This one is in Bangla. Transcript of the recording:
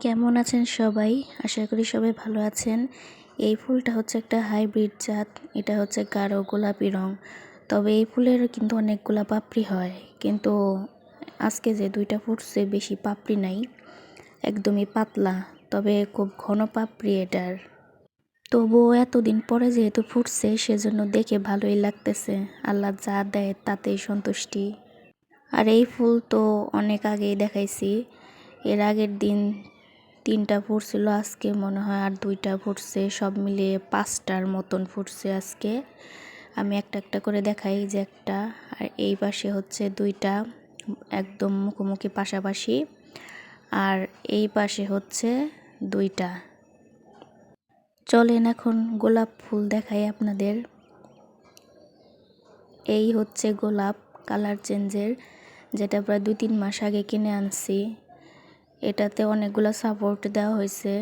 কেমন আছেন সবাই? আশা করি সবাই ভালো আছেন। এই ফুলটা হচ্ছে একটা হাইব্রিড জাত। এটা হচ্ছে গাঢ় গোলাপি রং। তবে এই ফুলের কিন্তু অনেকগুলা পাপড়ি হয়। কিন্তু আজকে যে দুইটা ফুটছে বেশি পাপড়ি নাই। একদমই পাতলা, তবে খুব ঘন পাপড়ি এটার। তবুও এতদিন পরে যেহেতু ফুটছে, সেজন্য দেখে ভালোই লাগতেছে। আল্লাহ যা দেয় তাতেই সন্তুষ্টি। আর এই ফুল তো অনেক আগেই দেখাইছি। এর আগের দিন তিনটা ফুটছিল আজকে মনে হয়, আর দুইটা ফুটছে, সব মিলিয়ে পাঁচটার মতন ফুটছে আজকে। আমি একটা একটা করে দেখাই যে একটা, আর এই পাশে হচ্ছে দুইটা একদম মুখোমুখি পাশাপাশি, আর এই পাশে হচ্ছে দুইটা। চলেন এখন গোলাপ ফুল দেখাই আপনাদের। এই হচ্ছে গোলাপ কালার চেঞ্জের, যেটা প্রায় দুই তিন মাস আগে কিনে আনছি। এটাতে অনেকগুলা সাপোর্ট দেওয়া হয়েছে।